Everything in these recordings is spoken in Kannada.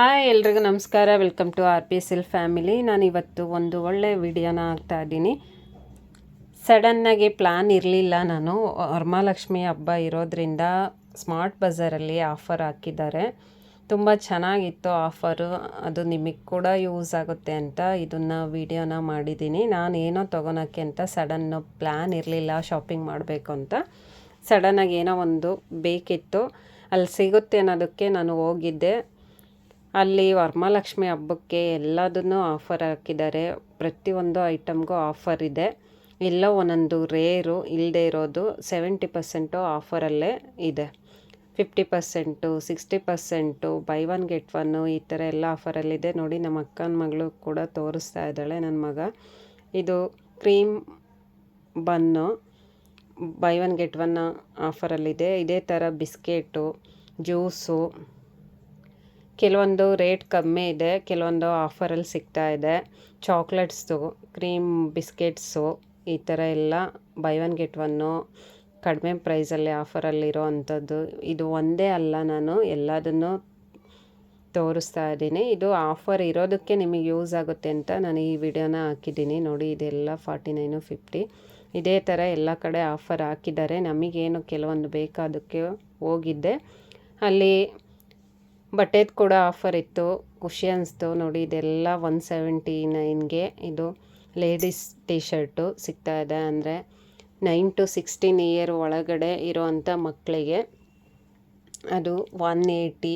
ಹಾಯ್ ಎಲ್ರಿಗೂ ನಮಸ್ಕಾರ. Welcome to R P S L family ನಾನು ಇವತ್ತು ಒಂದು ಒಳ್ಳೆಯ ವಿಡಿಯೋನ ಹಾಕ್ತಾ ಇದ್ದೀನಿ. ಸಡನ್ನಾಗಿ ಪ್ಲ್ಯಾನ್ ಇರಲಿಲ್ಲ ನಾನು. ವರಮಹಾಲಕ್ಷ್ಮಿ ಹಬ್ಬ ಇರೋದ್ರಿಂದ ಸ್ಮಾರ್ಟ್ ಬಜಾರಲ್ಲಿ ಆಫರ್ ಹಾಕಿದ್ದಾರೆ. ತುಂಬ ಚೆನ್ನಾಗಿತ್ತು ಆಫರು ಅದು ನಿಮಗೆ ಕೂಡ ಯೂಸ್ ಆಗುತ್ತೆ ಅಂತ ಇದನ್ನು ವಿಡಿಯೋನ ಮಾಡಿದ್ದೀನಿ. ನಾನು ಏನೋ ತೊಗೊಳಕ್ಕೆ ಅಂತ ಸಡನ್ನು ಪ್ಲ್ಯಾನ್ ಇರಲಿಲ್ಲ ಶಾಪಿಂಗ್ ಮಾಡಬೇಕು ಅಂತ. ಸಡನ್ನಾಗಿ ಏನೋ ಒಂದು ಬೇಕಿತ್ತು. ಅಲ್ಲಿ ಸಿಗುತ್ತೆ ಅನ್ನೋದಕ್ಕೆ ನಾನು ಹೋಗಿದ್ದೆ. ಅಲ್ಲಿ ವರಮಹಾಲಕ್ಷ್ಮಿ ಹಬ್ಬಕ್ಕೆ ಎಲ್ಲದನ್ನು ಆಫರ್ ಹಾಕಿದ್ದಾರೆ. ಪ್ರತಿಯೊಂದು ಐಟಮ್ಗೂ ಆಫರ್ ಇದೆ. ಎಲ್ಲ ಒಂದೊಂದು ರೇರು ಇಲ್ಲದೆ ಇರೋದು ಸೆವೆಂಟಿ ಪರ್ಸೆಂಟು ಆಫರಲ್ಲೇ ಇದೆ. Fifty percent, sixty percent, buy one get one ಈ ಥರ ಎಲ್ಲ ಆಫರಲ್ಲಿದೆ ನೋಡಿ, ನಮ್ಮ ಅಕ್ಕನ ಮಗಳು ಕೂಡ ತೋರಿಸ್ತಾ ಇದ್ದಾಳೆ ನನ್ನ ಮಗ. ಇದು cream bun buy one get one ಆಫರಲ್ಲಿದೆ ಇದೇ ಥರ ಬಿಸ್ಕೆಟು, ಜ್ಯೂಸು ಕೆಲವೊಂದು ರೇಟ್ ಕಮ್ಮಿ ಇದೆ, ಕೆಲವೊಂದು ಆಫರಲ್ಲಿ ಸಿಗ್ತಾ ಇದೆ. ಚಾಕ್ಲೇಟ್ಸು, ಕ್ರೀಮ್ ಬಿಸ್ಕೆಟ್ಸು, ಈ ಥರ ಎಲ್ಲ ಬೈ ಒನ್ ಗೆಟ್ ಒನ್ನು ಕಡಿಮೆ ಪ್ರೈಸಲ್ಲಿ ಆಫರಲ್ಲಿರೋ ಅಂಥದ್ದು. ಇದು ಒಂದೇ ಅಲ್ಲ, ನಾನು ಎಲ್ಲದನ್ನು ತೋರಿಸ್ತಾ ಇದ್ದೀನಿ. ಇದು ಆಫರ್ ಇರೋದಕ್ಕೆ ನಿಮಗೆ ಯೂಸ್ ಆಗುತ್ತೆ ಅಂತ ನಾನು ಈ ವಿಡಿಯೋನ ಹಾಕಿದ್ದೀನಿ. ನೋಡಿ, ಇದೆಲ್ಲ ಫಾರ್ಟಿ ನೈನು ಫಿಫ್ಟಿ. ಇದೇ ಥರ ಎಲ್ಲ ಕಡೆ ಆಫರ್ ಹಾಕಿದ್ದಾರೆ. ನಮಗೇನು ಕೆಲವೊಂದು ಬೇಕಾದಕ್ಕೆ ಹೋಗಿದ್ದೆ ಅಲ್ಲಿ ಬಟ್ಟೆದು ಕೂಡ ಆಫರ್ ಇತ್ತು. ಖುಷಿ ಅನಿಸ್ತು ನೋಡಿ, ಇದೆಲ್ಲ ಒನ್ ಸೆವೆಂಟಿ ನೈನ್ಗೆ ಇದು ಲೇಡೀಸ್ ಟೀ ಶರ್ಟು ಸಿಗ್ತಾ ಇದೆ. ಅಂದರೆ ನೈನ್ ಟು ಸಿಕ್ಸ್ಟೀನ್ ಇಯರ್ ಒಳಗಡೆ ಇರೋವಂಥ ಮಕ್ಕಳಿಗೆ ಅದು ಒನ್ ಏಯ್ಟಿ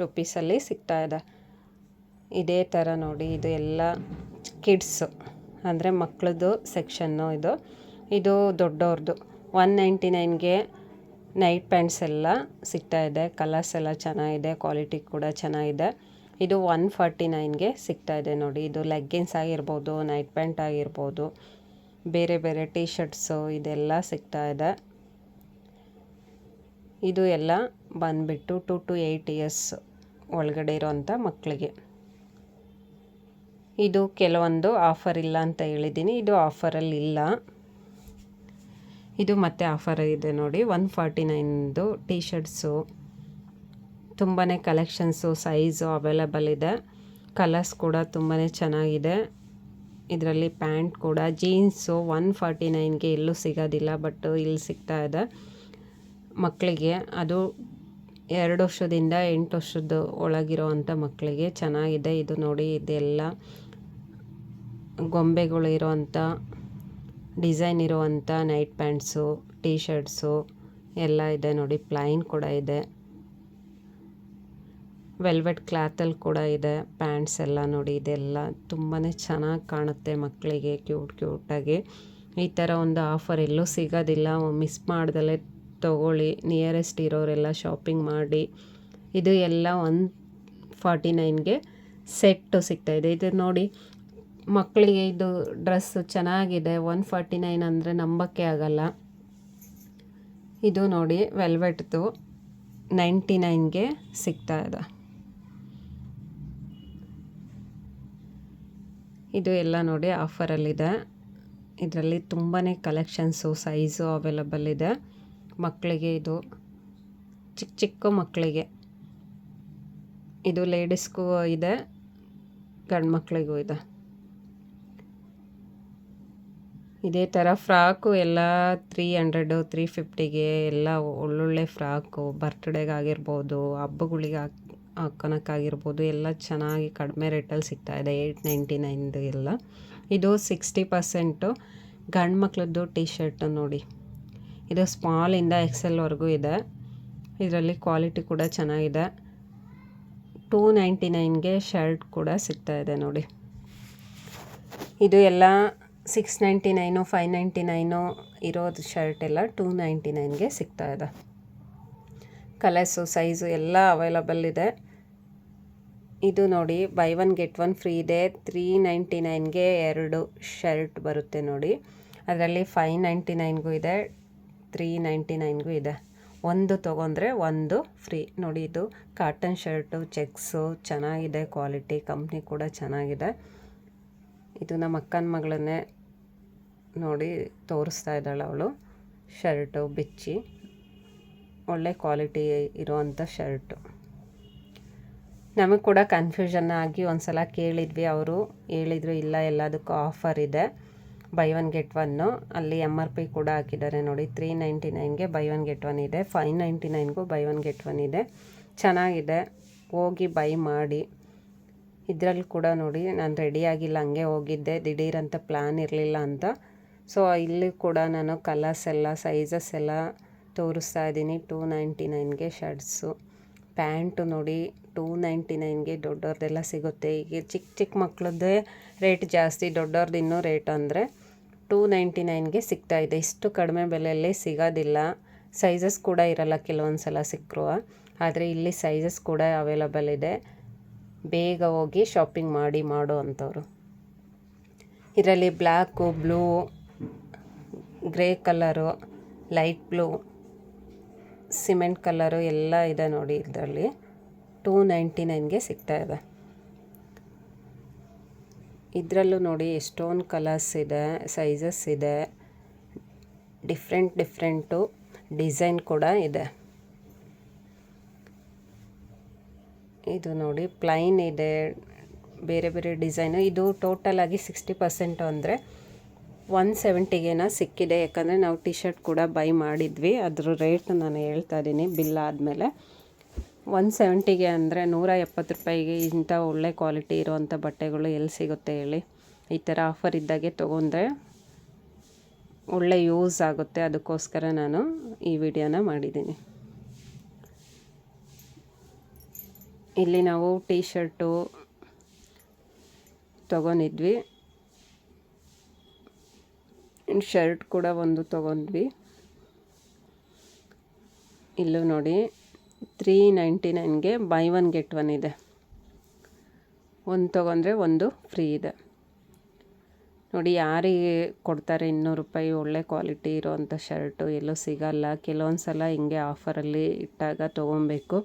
ರುಪೀಸಲ್ಲಿ ಸಿಗ್ತಾ ಇದೆ. ಇದೇ ಥರ ನೋಡಿ, ಇದು ಎಲ್ಲ ಕಿಡ್ಸು ಅಂದರೆ ಮಕ್ಕಳದು ಸೆಕ್ಷನ್ನು ಇದು. ಇದು ದೊಡ್ಡವ್ರದ್ದು ಒನ್ ನೈಂಟಿ ನೈನ್ಗೆ ನೈಟ್ ಪ್ಯಾಂಟ್ಸ್ ಎಲ್ಲ ಸಿಗ್ತಾ ಇದೆ. ಕಲರ್ಸ್ ಎಲ್ಲ ಚೆನ್ನಾಗಿದೆ. ಕ್ವಾಲಿಟಿ ಕೂಡ ಚೆನ್ನಾಗಿದೆ. ಇದು ಒನ್ ಫಾರ್ಟಿ ನೈನ್ಗೆ ಸಿಗ್ತಾ ಇದೆ ನೋಡಿ. ಇದು ಲೆಗ್ಗಿನ್ಸ್ ಆಗಿರ್ಬೋದು ನೈಟ್ ಪ್ಯಾಂಟ್ ಆಗಿರ್ಬೋದು, ಬೇರೆ ಬೇರೆ ಟೀ ಶರ್ಟ್ಸು ಇದೆಲ್ಲ ಸಿಗ್ತಾ ಇದೆ. ಇದು ಎಲ್ಲ ಬಂದುಬಿಟ್ಟು ಟು ಟು ಏಯ್ಟ್ ಇಯರ್ಸ್ ಒಳಗಡೆ ಇರೋವಂಥ ಮಕ್ಕಳಿಗೆ ಇದು ಕೆಲವೊಂದು ಆಫರ್ ಇಲ್ಲ ಅಂತ ಹೇಳಿದ್ದೀನಿ. ಇದು ಆಫರಲ್ಲಿ ಇಲ್ಲ. ಇದು ಮತ್ತೆ ಆಫರ್ ಇದೆ ನೋಡಿ. ಒನ್ ಫಾರ್ಟಿ ನೈನ್ದು ಟೀ ಶರ್ಟ್ಸು ತುಂಬಾ ಕಲೆಕ್ಷನ್ಸು ಸೈಜು ಅವೈಲಬಲ್ ಇದೆ. ಕಲರ್ಸ್ ಕೂಡ ತುಂಬಾ ಚೆನ್ನಾಗಿದೆ. ಇದರಲ್ಲಿ ಪ್ಯಾಂಟ್ ಕೂಡ ಜೀನ್ಸು ಒನ್ ಫಾರ್ಟಿ ನೈನ್ಗೆ ಎಲ್ಲೂ ಸಿಗೋದಿಲ್ಲ ಬಟ್ ಇಲ್ಲಿ ಸಿಗ್ತಾ ಇದೆ. ಮಕ್ಕಳಿಗೆ ಅದು ಎರಡು ವರ್ಷದಿಂದ ಎಂಟು ವರ್ಷದ ಒಳಗಿರೋ ಮಕ್ಕಳಿಗೆ ಚೆನ್ನಾಗಿದೆ. ಇದು ನೋಡಿ, ಇದೆಲ್ಲ ಗೊಂಬೆಗಳು ಇರೋವಂಥ ಡಿಸೈನ್ ಇರುವಂಥ ನೈಟ್ ಪ್ಯಾಂಟ್ಸು ಟೀ ಶರ್ಟ್ಸು ಎಲ್ಲ ಇದೆ ನೋಡಿ, ಪ್ಲೈನ್ ಕೂಡ ಇದೆ. ವೆಲ್ವೆಟ್ ಕ್ಲಾತಲ್ಲಿ ಕೂಡ ಇದೆ, ಪ್ಯಾಂಟ್ಸ್ ಎಲ್ಲ ನೋಡಿ, ಇದೆಲ್ಲ ತುಂಬಾ ಚೆನ್ನಾಗಿ ಕಾಣುತ್ತೆ ಮಕ್ಕಳಿಗೆ, ಕ್ಯೂಟ್ ಕ್ಯೂಟಾಗಿ. ಈ ಥರ ಒಂದು ಆಫರ್ ಎಲ್ಲೂ ಸಿಗೋದಿಲ್ಲ, ಮಿಸ್ ಮಾಡ್ದಲೇ ತೊಗೊಳ್ಳಿ. ನಿಯರೆಸ್ಟ್ ಇರೋರೆಲ್ಲ ಶಾಪಿಂಗ್ ಮಾಡಿ. ಇದು ಎಲ್ಲ ಒನ್ ಫಾರ್ಟಿ ನೈನ್ಗೆ ಸೆಟ್ಟು ಸಿಗ್ತಾಯಿದೆ ಇದು ನೋಡಿ ಮಕ್ಕಳಿಗೆ ಇದು ಡ್ರೆಸ್ಸು ಚೆನ್ನಾಗಿದೆ ಒನ್ ಫಾರ್ಟಿ ನೈನ್ ಅಂದರೆ ನಂಬಕ್ಕೆ ಆಗಲ್ಲ. ಇದು ನೋಡಿ, ವೆಲ್ವೆಟ್ದು ನೈಂಟಿ ನೈನ್ಗೆ ಸಿಗ್ತಾ ಇದೆ. ಇದು ಎಲ್ಲ ನೋಡಿ ಆಫರಲ್ಲಿದೆ ಇದರಲ್ಲಿ ತುಂಬಾ ಕಲೆಕ್ಷನ್ಸು ಸೈಜು ಅವೈಲಬಲ್ ಇದೆ. ಮಕ್ಕಳಿಗೆ ಇದು, ಚಿಕ್ಕ ಚಿಕ್ಕ ಮಕ್ಕಳಿಗೆ. ಇದು ಲೇಡೀಸ್ಗೂ ಇದೆ ಗಂಡು ಮಕ್ಕಳಿಗೂ ಇದೆ. ಇದೇ ಥರ ಫ್ರಾಕು ಎಲ್ಲ ತ್ರೀ ಹಂಡ್ರೆಡು ತ್ರೀ ಫಿಫ್ಟಿಗೆ ಎಲ್ಲ ಒಳ್ಳೊಳ್ಳೆ ಫ್ರಾಕು ಬರ್ತ್ಡೇಗಾಗಿರ್ಬೋದು ಹಬ್ಬಗಳಿಗೆ ಹಾಕ್ ಹಾಕ್ಕೊಳಕ್ಕಾಗಿರ್ಬೋದು ಎಲ್ಲ ಚೆನ್ನಾಗಿ ಕಡಿಮೆ ರೇಟಲ್ಲಿ ಸಿಗ್ತಾಯಿದೆ ಏಯ್ಟ್ ನೈಂಟಿ ನೈನ್ದು ಎಲ್ಲ. ಇದು ಸಿಕ್ಸ್ಟಿ ಪರ್ಸೆಂಟು ಗಂಡು ಮಕ್ಳದ್ದು ಟಿ ಶರ್ಟು ನೋಡಿ. ಇದು ಸ್ಮಾಲಿಂದ ಎಕ್ಸೆಲ್ವರೆಗೂ ಇದೆ. ಇದರಲ್ಲಿ ಕ್ವಾಲಿಟಿ ಕೂಡ ಚೆನ್ನಾಗಿದೆ. ಟೂ ನೈಂಟಿ ನೈನ್ಗೆ ಶರ್ಟ್ ಕೂಡ ಸಿಗ್ತಾಯಿದೆ ನೋಡಿ. ಇದು ಎಲ್ಲ six ninety nine, five ninety nine ಇರೋದು ಶರ್ಟ್ ಎಲ್ಲ ಟೂ ನೈಂಟಿ ನೈನ್ಗೆ ಸಿಗ್ತಾ ಇದೆ. ಕಲರ್ಸು ಸೈಜು ಎಲ್ಲ ಅವೈಲಬಲ್ ಇದೆ. ಇದು ನೋಡಿ buy one get one free ಇದೆ ತ್ರೀ ನೈಂಟಿ ನೈನ್ಗೆ ಎರಡು ಶರ್ಟ್ ಬರುತ್ತೆ ನೋಡಿ. ಅದರಲ್ಲಿ ಫೈವ್ ನೈಂಟಿ ನೈನ್ಗೂ ಇದೆ ತ್ರೀ ನೈಂಟಿ ನೈನ್ಗೂ ಇದೆ. ಒಂದು ತೊಗೊಂಡ್ರೆ ಒಂದು ಫ್ರೀ ನೋಡಿ, ಇದು ಕಾಟನ್ ಶರ್ಟು ಚೆಕ್ಸು ಚೆನ್ನಾಗಿದೆ ಕ್ವಾಲಿಟಿ ಕಂಪ್ನಿ ಕೂಡ ಚೆನ್ನಾಗಿದೆ. ಇದು ನಮ್ಮ ಅಕ್ಕನ ಮಗಳನ್ನೇ ನೋಡಿ ತೋರಿಸ್ತಾ ಇದ್ದಾಳೆ ಅವಳು. ಶರ್ಟು, ಬಿಚ್ಚಿ. ಒಳ್ಳೆ ಕ್ವಾಲಿಟಿ ಇರುವಂಥ ಶರ್ಟು. ನಮಗೆ ಕೂಡ ಕನ್ಫ್ಯೂಷನ್ ಆಗಿ ಒಂದು ಸಲ ಕೇಳಿದ್ವಿ. ಅವರು ಹೇಳಿದರು, ಇಲ್ಲ, ಎಲ್ಲದಕ್ಕೂ ಆಫರ್ ಇದೆ. ಬೈ ಒನ್ ಗೆಟ್ ಒನ್ನು ಅಲ್ಲಿ ಎಂ ಆರ್ ಪಿ ಕೂಡ ಹಾಕಿದ್ದಾರೆ ನೋಡಿ. ತ್ರೀ ನೈಂಟಿ ನೈನ್ಗೆ ಬೈ ಒನ್ ಗೆಟ್ ಒನ್ ಇದೆ. ಫೈವ್ ನೈಂಟಿ ನೈನ್ಗೂ ಬೈ ಒನ್ ಗೆಟ್ ಒನ್ ಇದೆ. ಚೆನ್ನಾಗಿದೆ. ಹೋಗಿ ಬೈ ಮಾಡಿ. ಇದರಲ್ಲಿ ಕೂಡ ನೋಡಿ, ನಾನು ರೆಡಿಯಾಗಿಲ್ಲ ಹಂಗೆ ಹೋಗಿದ್ದೆ. ದಿಢೀರಂತ ಪ್ಲ್ಯಾನ್ ಇರಲಿಲ್ಲ ಅಂತ. ಸೊ ಇಲ್ಲಿ ಕೂಡ ನಾನು ಕಲರ್ಸ್ ಎಲ್ಲ ಸೈಜಸ್ ಎಲ್ಲ ತೋರಿಸ್ತಾ ಇದ್ದೀನಿ. ಟೂ ನೈಂಟಿ ನೈನ್ಗೆ ಶರ್ಟ್ಸು ಪ್ಯಾಂಟು ನೋಡಿ ಟೂ ನೈಂಟಿ ನೈನ್ಗೆ ದೊಡ್ಡವ್ರದ್ದೆಲ್ಲ ಸಿಗುತ್ತೆ. ಈಗ ಚಿಕ್ಕ ಚಿಕ್ಕ ಮಕ್ಕಳದ್ದೇ ರೇಟ್ ಜಾಸ್ತಿ ದೊಡ್ಡವ್ರದ್ದು ಇನ್ನೂ ರೇಟ್ ಅಂದರೆ ಟೂ ನೈಂಟಿ ನೈನ್ಗೆ ಸಿಗ್ತಾಯಿದೆ ಇಷ್ಟು ಕಡಿಮೆ ಬೆಲೆಯಲ್ಲಿ ಸಿಗೋದಿಲ್ಲ. ಸೈಜಸ್ ಕೂಡ ಇರಲ್ಲ ಕೆಲವೊಂದು ಸಲ ಸಿಕ್ಕರು ಆದರೆ ಇಲ್ಲಿ ಸೈಜಸ್ ಕೂಡ ಅವೈಲಬಲ್ ಇದೆ. ಬೇಗ ಹೋಗಿ ಶಾಪಿಂಗ್ ಮಾಡಿ, ಮಾಡೋ ಅಂಥವ್ರು. ಇದರಲ್ಲಿ black, blue grey colour, light blue, cement colour ಎಲ್ಲ ಇದೆ ನೋಡಿ ಇದರಲ್ಲಿ. ಟೂ ನೈಂಟಿ ನೈನ್ಗೆ ಸಿಗ್ತಾ ಇದೆ. ಇದರಲ್ಲೂ ನೋಡಿ ಎಷ್ಟೊಂದು ಕಲರ್ಸ್ ಇದೆ, ಸೈಜಸ್ ಇದೆ. ಡಿಫ್ರೆಂಟ್ ಡಿಫ್ರೆಂಟು ಡಿಸೈನ್ ಕೂಡ ಇದೆ. ಇದು ನೋಡಿ ಪ್ಲೈನ್ ಇದೆ, ಬೇರೆ ಬೇರೆ ಡಿಸೈನು. ಇದು ಟೋಟಲ್ ಆಗಿ ಸಿಕ್ಸ್ಟಿ ಪರ್ಸೆಂಟು ಅಂದರೆ ಒನ್ ಸೆವೆಂಟಿಗೇನ ಸಿಕ್ಕಿದೆ. ಯಾಕಂದರೆ ನಾವು ಟಿ ಶರ್ಟ್ ಕೂಡ ಬೈ ಮಾಡಿದ್ವಿ. ಅದ್ರ ರೇಟ್ ನಾನು ಹೇಳ್ತಾ ಇದ್ದೀನಿ. ಬಿಲ್ ಆದಮೇಲೆ ಒನ್ ಸೆವೆಂಟಿಗೆ ಅಂದರೆ ನೂರ ಎಪ್ಪತ್ತು ರೂಪಾಯಿಗೆ ಇಂಥ ಒಳ್ಳೆ ಕ್ವಾಲಿಟಿ ಇರೋವಂಥ ಬಟ್ಟೆಗಳು ಎಲ್ಲಿ ಸಿಗುತ್ತೆ ಹೇಳಿ. ಈ ಥರ ಆಫರ್ ಇದ್ದಾಗೆ ತೊಗೊಂಡ್ರೆ ಒಳ್ಳೆ ಯೂಸ್ ಆಗುತ್ತೆ. ಅದಕ್ಕೋಸ್ಕರ ನಾನು ಈ ವಿಡಿಯೋನ ಮಾಡಿದ್ದೀನಿ. ಇಲ್ಲಿ ನಾವು ಟೀ ಶರ್ಟು ತೊಗೊಂಡಿದ್ವಿ. ಶರ್ಟ್ ಕೂಡ ಒಂದು ತೊಗೊಂಡ್ವಿ. ಇಲ್ಲೂ ನೋಡಿ ತ್ರೀ ನೈಂಟಿ ನೈನ್ಗೆ ಬೈ ಒನ್ ಗೆಟ್ ಒನ್ ಇದೆ. ಒಂದು ತೊಗೊಂಡ್ರೆ ಒಂದು ಫ್ರೀ ಇದೆ. ನೋಡಿ, ಯಾರಿಗೆ ಕೊಡ್ತಾರೆ ಇನ್ನೂರು ರೂಪಾಯಿ, ಒಳ್ಳೆ ಕ್ವಾಲಿಟಿ ಇರೋವಂಥ ಶರ್ಟು ಎಲ್ಲೂ ಸಿಗಲ್ಲ. ಕೆಲವೊಂದು ಸಲ ಹಿಂಗೆ ಆಫರಲ್ಲಿ ಇಟ್ಟಾಗ ತೊಗೊಬೇಕು.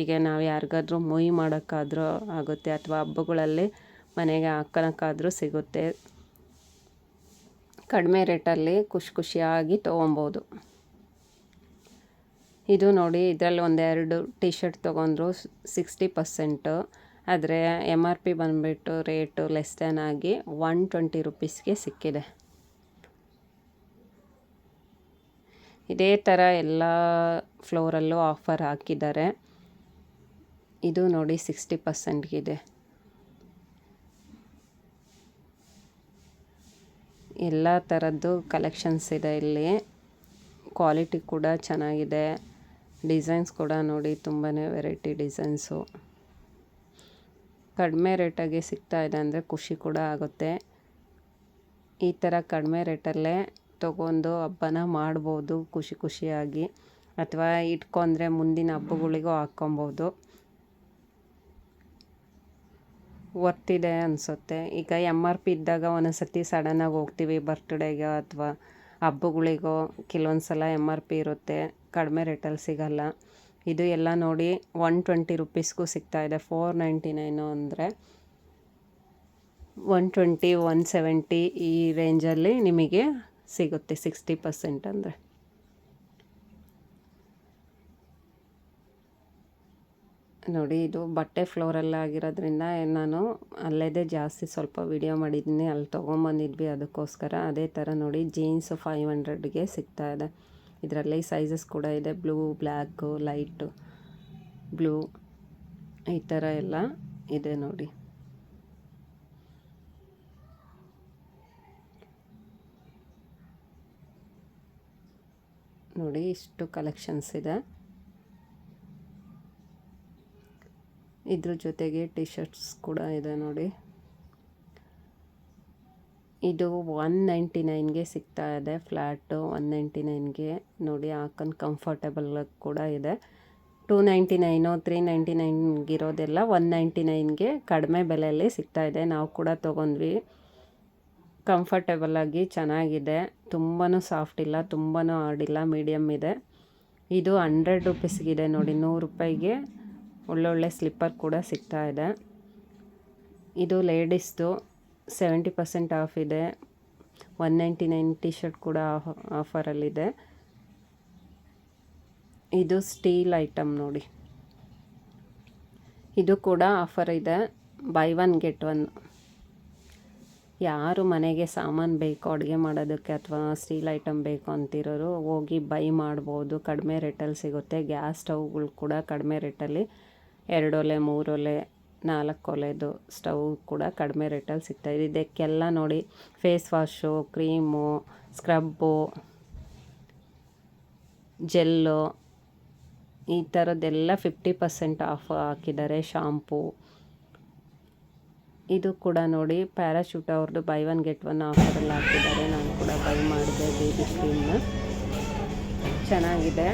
ಈಗ ನಾವು ಯಾರಿಗಾದ್ರೂ ಮೊಯ್ ಮಾಡೋಕ್ಕಾದ್ರೂ ಆಗುತ್ತೆ, ಅಥವಾ ಹಬ್ಬಗಳಲ್ಲಿ ಮನೆಗೆ ಹಾಕೋಕ್ಕಾದ್ರೂ ಸಿಗುತ್ತೆ. ಕಡಿಮೆ ರೇಟಲ್ಲಿ ಖುಷಿ ಖುಷಿಯಾಗಿ ತೊಗೊಬೋದು. ಇದು ನೋಡಿ, ಇದರಲ್ಲಿ ಒಂದೆರಡು ಟಿ ಶರ್ಟ್ ತೊಗೊಂಡ್ರು ಸಿಕ್ಸ್ಟಿ ಪರ್ಸೆಂಟು. ಆದರೆ ಎಂ ಆರ್ ಪಿ ಬಂದುಬಿಟ್ಟು ರೇಟು ಲೆಸ್ ದ್ಯಾನ್ ಆಗಿ ಒನ್ ಟ್ವೆಂಟಿ ರುಪೀಸ್ಗೆ ಸಿಕ್ಕಿದೆ. ಇದೇ ಥರ ಎಲ್ಲ ಫ್ಲೋರಲ್ಲೂ ಆಫರ್ ಹಾಕಿದ್ದಾರೆ. ಇದು ನೋಡಿ ಸಿಕ್ಸ್ಟಿ ಪರ್ಸೆಂಟ್ಗಿದೆ. ಎಲ್ಲ ಥರದ್ದು ಕಲೆಕ್ಷನ್ಸ್ ಇದೆ ಇಲ್ಲಿ. ಕ್ವಾಲಿಟಿ ಕೂಡ ಚೆನ್ನಾಗಿದೆ. ಡಿಸೈನ್ಸ್ ಕೂಡ ನೋಡಿ ತುಂಬಾ ವೆರೈಟಿ ಡಿಸೈನ್ಸು ಕಡಿಮೆ ರೇಟಾಗೆ ಸಿಗ್ತಾ ಇದೆ ಅಂದರೆ ಖುಷಿ ಕೂಡ ಆಗುತ್ತೆ. ಈ ಥರ ಕಡಿಮೆ ರೇಟಲ್ಲೇ ತೊಗೊಂಡು ಹಬ್ಬನ ಮಾಡ್ಬೋದು ಖುಷಿ ಖುಷಿಯಾಗಿ. ಅಥವಾ ಇಟ್ಕೊಂಡ್ರೆ ಮುಂದಿನ ಹಬ್ಬಗಳಿಗೂ ಹಾಕ್ಕೊಬೋದು. ವರ್ತಿದೆ ಅನಿಸುತ್ತೆ. ಈಗ ಎಂ ಆರ್ ಪಿ ಇದ್ದಾಗ ಒಂದೊಂದು ಸಡನ್ನಾಗಿ ಹೋಗ್ತೀವಿ ಬರ್ತ್ಡೇಗೆ ಅಥವಾ ಹಬ್ಬಗಳಿಗೋ ಕೆಲವೊಂದು ಸಲ ಎಂ ಆರ್ ಪಿ ಇರುತ್ತೆ, ಕಡಿಮೆ ರೇಟಲ್ಲಿ ಸಿಗಲ್ಲ. ಇದು ಎಲ್ಲ ನೋಡಿ ಒನ್ ಟ್ವೆಂಟಿ ರುಪೀಸ್ಗೂ ಸಿಗ್ತಾ ಇದೆ ಫೋರ್ ನೈಂಟಿ ನೈನು ಅಂದರೆ. ಒನ್ ಟ್ವೆಂಟಿ ಒನ್ ಸೆವೆಂಟಿ ಈ ರೇಂಜಲ್ಲಿ ನಿಮಗೆ ಸಿಗುತ್ತೆ ಸಿಕ್ಸ್ಟಿ ಪರ್ಸೆಂಟ್ ಅಂದರೆ. ನೋಡಿ, ಇದು ಬಟ್ಟೆ ಫ್ಲೋರೆಲ್ಲ ಆಗಿರೋದ್ರಿಂದ ನಾನು ಅಲ್ಲೇದೇ ಜಾಸ್ತಿ ಸ್ವಲ್ಪ ವಿಡಿಯೋ ಮಾಡಿದ್ದೀನಿ. ಅಲ್ಲಿ ತೊಗೊಂಬಂದಿದ್ವಿ ಅದಕ್ಕೋಸ್ಕರ. ಅದೇ ಥರ ನೋಡಿ ಜೀನ್ಸ್ ಫೈವ್ ಹಂಡ್ರೆಡ್ಗೆ ಸಿಗ್ತಾ ಇದೆ. ಇದರಲ್ಲಿ ಸೈಜಸ್ ಕೂಡ ಇದೆ. ಬ್ಲೂ ಬ್ಲ್ಯಾಕು ಲೈಟು ಬ್ಲೂ ಈ ಥರ ಎಲ್ಲ ಇದೆ ನೋಡಿ. ನೋಡಿ, ಇಷ್ಟು ಕಲೆಕ್ಷನ್ಸ್ ಇದೆ. ಇದ್ರ ಜೊತೆಗೆ ಟಿ ಶರ್ಟ್ಸ್ ಕೂಡ ಇದೆ ನೋಡಿ. ಇದು ಒನ್ ನೈಂಟಿ ನೈನ್ಗೆ ಸಿಗ್ತಾ ಇದೆ. ಫ್ಲ್ಯಾಟು ಒನ್ ನೈಂಟಿ ನೈನ್ಗೆ ನೋಡಿ ಹಾಕೊಂಡು ಕಂಫರ್ಟೇಬಲ್ ಕೂಡ ಇದೆ. Two ninety nine three ninety ನೈನ್ಗಿರೋದೆಲ್ಲ one ninety ನೈನ್ಗೆ ಕಡಿಮೆ ಬೆಲೆಯಲ್ಲಿ ಸಿಗ್ತಾ ಇದೆ. ನಾವು ಕೂಡ ತೊಗೊಂಡ್ವಿ. ಕಂಫರ್ಟೇಬಲಾಗಿ ಚೆನ್ನಾಗಿದೆ. ತುಂಬಾ ಸಾಫ್ಟ್ ಇಲ್ಲ ತುಂಬಾ ಹಾರ್ಡಿಲ್ಲ ಮೀಡಿಯಮ್ ಇದೆ. ಇದು ಹಂಡ್ರೆಡ್ ರುಪೀಸ್ಗಿದೆ ನೋಡಿ, ನೂರು ರೂಪಾಯಿಗೆ. ಒಳ್ಳೊಳ್ಳೆ ಸ್ಲಿಪ್ಪರ್ ಕೂಡ ಸಿಗ್ತಾ ಇದೆ. ಇದು ಲೇಡೀಸ್ದು ಸೆವೆಂಟಿ ಪರ್ಸೆಂಟ್ ಆಫ್ ಇದೆ. One ninety nine T shirt ಕೂಡ ಆಫರಲ್ಲಿದೆ. ಇದು ಸ್ಟೀಲ್ ಐಟಮ್ ನೋಡಿ. ಇದು ಕೂಡ ಆಫರ್ ಇದೆ. Buy one get one. ಯಾರು ಮನೆಗೆ ಸಾಮಾನು ಬೇಕು, ಅಡುಗೆ ಮಾಡೋದಕ್ಕೆ ಅಥವಾ ಸ್ಟೀಲ್ ಐಟಮ್ ಬೇಕು ಅಂತಿರೋರು ಹೋಗಿ ಬೈ ಮಾಡ್ಬೋದು. ಕಡಿಮೆ ರೇಟಲ್ಲಿ ಸಿಗುತ್ತೆ. ಗ್ಯಾಸ್ ಸ್ಟವ್ಗಳು ಕೂಡ ಕಡಿಮೆ ರೇಟಲ್ಲಿ ಎರಡು ಒಲೆ, ಮೂರು ಒಲೆ, ನಾಲ್ಕು ಒಲೆದು ಸ್ಟವ್ ಕೂಡ ಕಡಿಮೆ ರೇಟಲ್ಲಿ ಸಿಗ್ತಾಯಿದೆ ಇದಕ್ಕೆಲ್ಲ ನೋಡಿ face wash, cream, scrub, gel, ಈ ಥರದ್ದೆಲ್ಲ ಫಿಫ್ಟಿ ಪರ್ಸೆಂಟ್ ಆಫ್ ಹಾಕಿದ್ದಾರೆ ಶಾಂಪೂ. ಇದು ಕೂಡ ನೋಡಿ ಪ್ಯಾರಾಶೂಟ್ ಅವ್ರದ್ದು ಬೈ ಒನ್ ಗೆಟ್ ಒನ್ ಆಫರಲ್ಲಿ ಹಾಕಿದ್ದಾರೆ ನಾನು ಕೂಡ ಬೈ ಮಾಡಿದೆ ಬೇಬಿ ಕ್ರೀಮ್ನ. ಚೆನ್ನಾಗಿದೆ.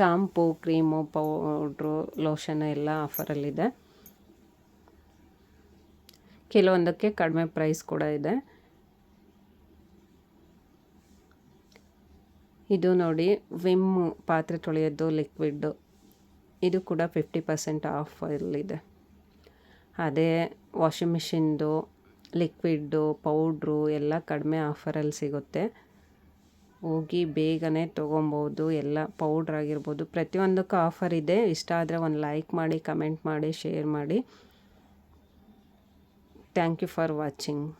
ಶಾಂಪೂ ಕ್ರೀಮು ಪೌಡ್ರು ಲೋಷನ್ ಎಲ್ಲ ಆಫರಲ್ಲಿದೆ ಕೆಲವೊಂದಕ್ಕೆ ಕಡಿಮೆ ಪ್ರೈಸ್ ಕೂಡ ಇದೆ. ಇದು ನೋಡಿ ವಿಮ್ ಪಾತ್ರೆ ತೊಳೆಯೋದು ಲಿಕ್ವಿಡ್ಡು ಇದು ಕೂಡ ಫಿಫ್ಟಿ ಪರ್ಸೆಂಟ್ ಆಫಲ್ಲಿದೆ ಅದೇ ವಾಷಿಂಗ್ ಮಿಷಿನ್ದು ಲಿಕ್ವಿಡ್ಡು ಪೌಡ್ರು ಎಲ್ಲ ಕಡಿಮೆ ಆಫರಲ್ಲಿ ಸಿಗುತ್ತೆ. ಹೋಗಿ ಬೇಗನೆ ತೊಗೊಬೋದು. ಎಲ್ಲ ಪೌಡ್ರ್ ಆಗಿರ್ಬೋದು. ಪ್ರತಿಯೊಂದಕ್ಕೂ ಆಫರ್ ಇದೆ. ಇಷ್ಟ ಆದರೆ ಒಂದು ಲೈಕ್ ಮಾಡಿ, ಕಮೆಂಟ್ ಮಾಡಿ, ಶೇರ್ ಮಾಡಿ. Thank you for watching.